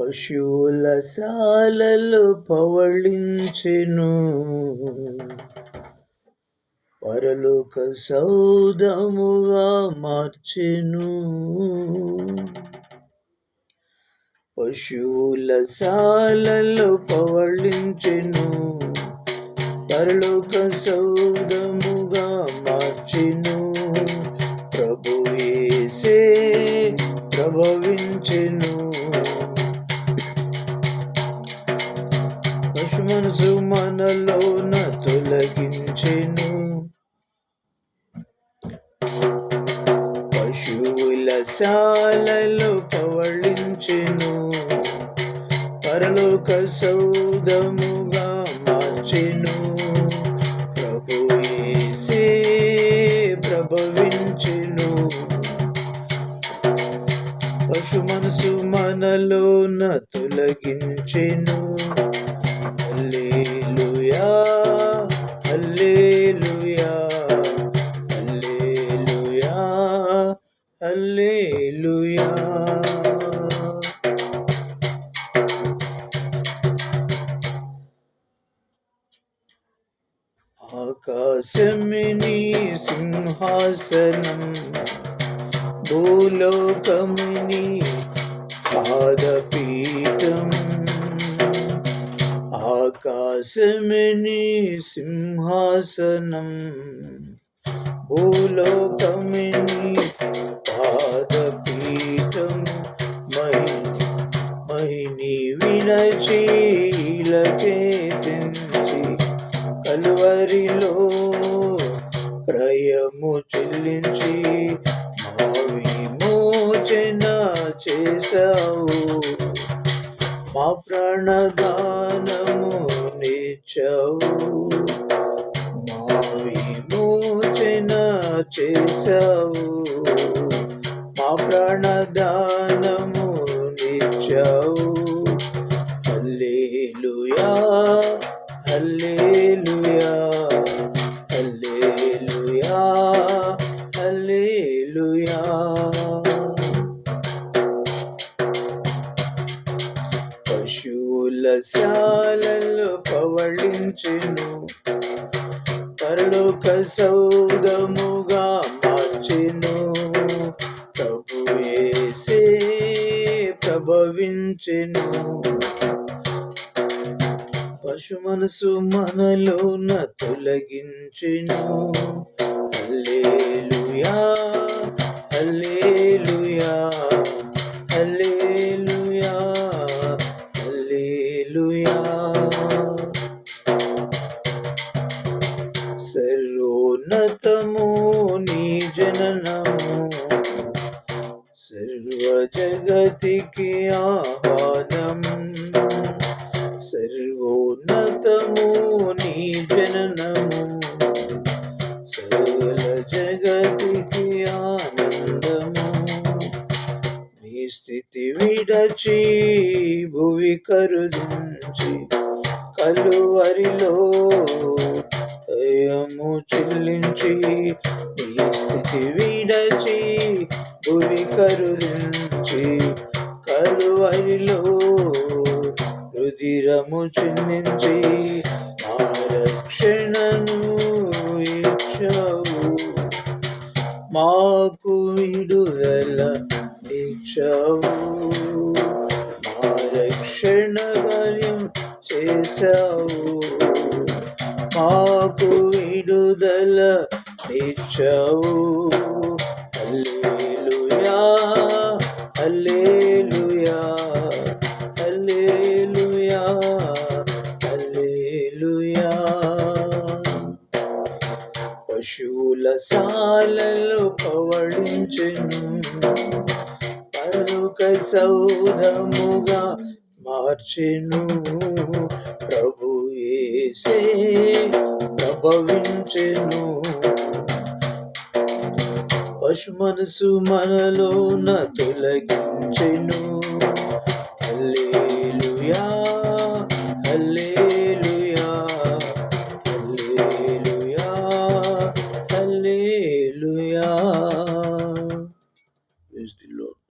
పశువుల శాలలు పవళించెను. పరలోక సౌదముగా మార్చెను. పశువుల సాలలో పవళించెను. పరలోక సౌదముగా పరలోక సౌదముగా మార్చెను ప్రభు యేసే ప్రభవించెను. పశు మనసు మనలోన తొలగించెను ఆకాశమిని సింహాసనం భూలోకమిని పాదపీఠం ఆకాశమిని సింహాసనం భూలోకమిని పాదపీఠం మహి మహిని వినచీలకే తెంచి కలువరిలో క్రయము చెల్లించి మా విమోచన చేశావు. మా ప్రాణదానము నిచ్చావు మా విమోచన చేశావు. మా ప్రాణదానము నిచ్చావు హల్లెలూయా హల్లెలూయా. సౌదముగా మార్చెను. ప్రభు ప్రభవించెను. పశు మనసు మనలోన తొలగించెను. హల్లెలూయా హల్లెలూయా. సర్వోన్నతము నీ జననము సర్వ జగతికి ఆహ్వానం సర్వోన్నతము నీ జననము సకల జగతికి ఆనందము నీ స్థితి విడచి భువి కరుదించి కలువరిలో దయము చెల్లించి స్థితి విడచి భువి కరుదించి కలువరిలో రుదిరము చిందించి మా రక్షణను ఇచ్చావు. మాకు విడుదల ఇచ్చావు. మా రక్షణ కార్యం చేశావు. పశువుల పవడించెను పవళించెను. పరుక సౌధముగా మార్చెను. ప్రభు ఏసే ప్రభవించెను. పశు మనసు మనలోన తొలగించెను.